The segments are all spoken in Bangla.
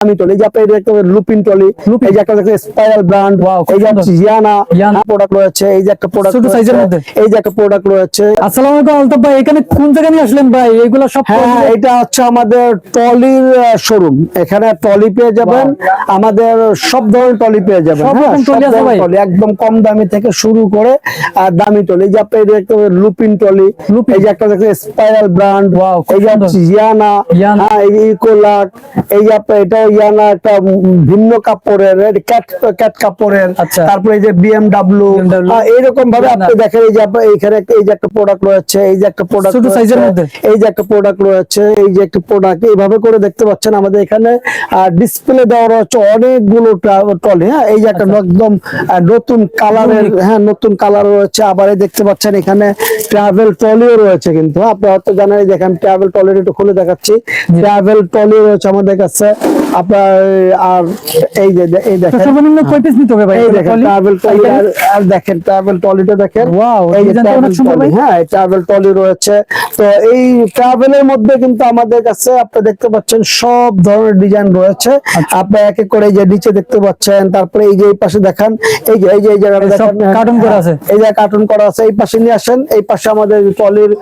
আমি টলি যে আপনার একটা লুপিন টলি। এই যে একটা স্পাইরাল ব্র্যান্ড এই যে। জিয়ানা প্রোডাক্ট রয়েছে এই যে একটা প্রোডাক্ট ছোট এর মধ্যে। এই যে একটা প্রোডাক্ট রয়েছে আসসালামু আলাইকুম আলতাফ ভাই এখানে কোন জায়গায় নিয়ে আসলেন ভাই এগুলো সব হ্যাঁ হ্যাঁ, এটা হচ্ছে আমাদের টলির শোরুম এখানে টলি পেয়ে যাবেন আমাদের সব ধরনের টলি পেয়ে যাবেন হ্যাঁ, টলি একদম কম দামি থেকে শুরু করে আর দামি টলি যে আপনার এই একটা লুপিন টলি। এই যে একটা স্পাইরাল ব্র্যান্ড এই যে। হ্যাঁ এই যে ইকোলাক এই যে আপনার এটাও ইয়ানা একটা ভিন্ন কাপড়ের ক্যাট ক্যাট কাপড়ের আচ্ছা। তারপরে এই যে বিএমডাব্লিউ এইরকম ভাবে আপনি দেখেন এই যে এইখানে এই যে একটা প্রোডাক্ট রয়েছে এই যে একটা প্রোডাক্ট ছোট size মধ্যে। এই যে একটা প্রোডাক্ট রয়েছে এই যে একটা প্রোডাক্ট এইভাবে করে দেখতে পাচ্ছেন আমাদের এখানে ডিসপ্লে দেওয়া রয়েছে অনেকগুলো টলি হ্যাঁ? এই যে একটা একদম নতুন কালারের। হ্যাঁ নতুন কালার রয়েছে আবার দেখতে পাচ্ছেন এখানে ট্রাভেল টলিও রয়েছে কিন্তু হ্যাঁ, আপনি হয়তো জানেন এই দেখেন ট্রাভেল টলি একটু খুলে দেখাচ্ছি। ট্রাভেল টলি রয়েছে আমাদের কাছে আপনার আর এই যে এই দেখেন। সর্বনিম্ন কয় পিস নিতে হবে ভাই এই দেখেন ট্রাভেল টলি আর দেখেন ট্রাভেল টলিটা দেখেন। Wow, এই যে ট্রাভেল টলি হ্যাঁ ট্রাভেল টলি রয়েছে। তো এই ট্রাভেলের মধ্যে কিন্তু আমাদের কাছে আপনি দেখতে পাচ্ছেন সব ধরনের ডিজাইন রয়েছে। আচ্ছা। আপনি এক এক করে যে নিচে দেখতে পাচ্ছেন তারপরে এই যে এই পাশে দেখেন এই যে এই যে এই জায়গাটা দেখেন cartoon করা আছে। এই যে কার্টুন করা আছে এই পাশে নিয়ে আসেন এই পাশে আমাদের টলির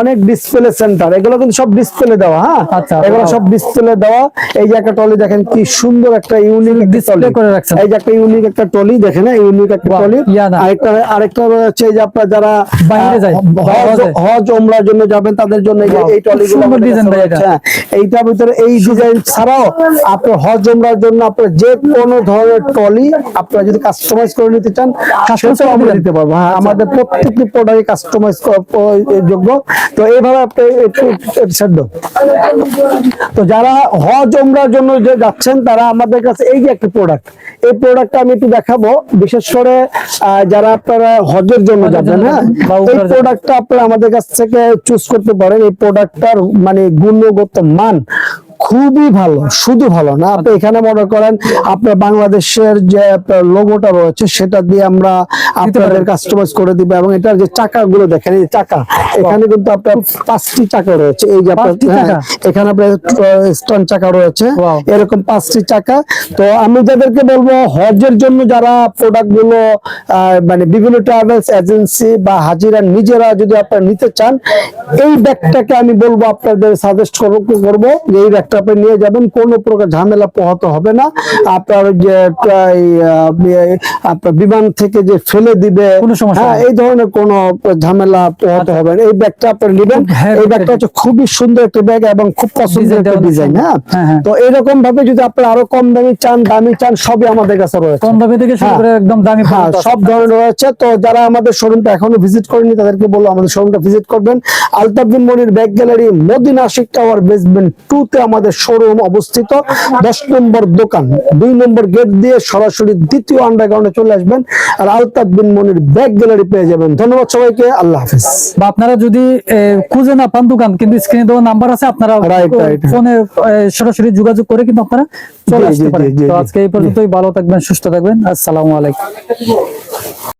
অনেক ডিসপ্লে সেন্টার এগুলো কিন্তু সব ডিসপ্লে দেওয়া হ্যাঁ? আচ্ছা, এগুলো সব ডিসপ্লে দেওয়া। এই যে একটা টলি দেখেন কি সুন্দর একটা ইউনিক Display করে রাখছেন। এই যে একটা ইউনিক একটা টলি দেখেন ইউনিক একটা টলি। আরেকটা আরেকটা এই যে আপনার যারা বাইরে যায়, হজ ওমরার জন্য যাবেন তাদের জন্য এই এই টলিগুলো সুন্দর design ভাই এটা। হ্যাঁ, এইটার ভিতরে এই ডিজাইন ছাড়াও আপনার হজ ওমরার জন্য আপনার যে কোনো ধরনের টলি আপনারা যদি কাস্টমাইজ করে নিতে চান করে আমরা দিতে পারব। হ্যাঁ আমাদের প্রত্যেকটি প্রোডাক্ট কাস্টমাইজ যোগ্য। তো এইভাবে আপনি একটু তো যারা হজ ওমরার জন্য যে যাচ্ছেন তারা আমাদের কাছে এই যে একটা প্রোডাক্ট এই প্রোডাক্টটা আমি একটু দেখাবো। বিশেষ করে আহ, যারা আপনারা হজের জন্য যাবেন হ্যাঁ? এই প্রোডাক্টটা আপনারা আমাদের কাছ থেকে চুজ করতে পারেন। এই প্রোডাক্টটার মানে গুণগত মান খুবই ভালো শুধু ভালো না। আপনি এখানে মনে করেন আপনার বাংলাদেশের যে লোগোটা রয়েছে সেটা দিয়ে আমরা আপনাদের কাস্টমাইজ করে দিব এবং এটার যে চাকাগুলো দেখেন এই চাকা এখানে কিন্তু আপনার পাঁচটি চাকা রয়েছে। এই যে আপনার হ্যাঁ, চাকা? এখানে আপনার স্টোন চাকা রয়েছে। এরকম পাঁচটি চাকা। তো আমি যাদেরকে বলব হজের জন্য যারা প্রোডাক্টগুলো আহ, মানে বিভিন্ন ট্রাভেলস এজেন্সি বা হাজিরা নিজেরা যদি আপনারা নিতে চান এই ব্যাগটাকে আমি বলব আপনাদের সাজেস্ট করব করব যে এই ব্যাগটা আপনি নিয়ে যাবেন কোনো প্রকার ঝামেলা পোহাতে হবে না। আপনার যে আপনার বিমান থেকে যে ফেলে দিবে হ্যাঁ এই ধরনের কোনো ঝামেলা পোহাতে হবে না। এই ব্যাগটা আপনি নেবেন। এই ব্যাগটা হচ্ছে খুবই সুন্দর একটা ব্যাগ এবং খুব পছন্দের একটা ডিজাইন হ্যাঁ? হ্যাঁ, হ্যাঁ। তো এরকম ভাবে যদি আপনারা আরও কম দামি চান দামি চান সবই আমাদের কাছে রয়েছে। কম দামে থেকে শুরু হ্যাঁ। করে একদম দামি হ্যাঁ। সব ধরনের রয়েছে। তো যারা আমাদের শোরুমটা এখনও ভিজিট করেনি তাদেরকে বলব আমাদের শোরুমটা ভিজিট করবেন। Altaf Bin Monir bag gallery Madina Ashiq tower basement two তে আমাদের শোরুম অবস্থিত। দশ নম্বর দোকান। দুই নম্বর গেট দিয়ে সরাসরি দ্বিতীয় আন্ডারগ্রাউন্ডে চলে আসবেন আর আলতাফ বিন মনির ব্যাগ গ্যালারি পেয়ে যাবেন। ধন্যবাদ সবাইকে। আল্লাহ হাফিজ। বা আপনারা যদি খুঁজে না পান দোকান কিন্তু স্ক্রিনে দেওয়া নাম্বার আছে আপনারা. ফোনে সরাসরি যোগাযোগ করে কিন্তু আপনারা চলে আসতে পারেন। তো আজকে এই পর্যন্তই। ভালো থাকবেন সুস্থ থাকবেন। আসসালামু আলাইকুম।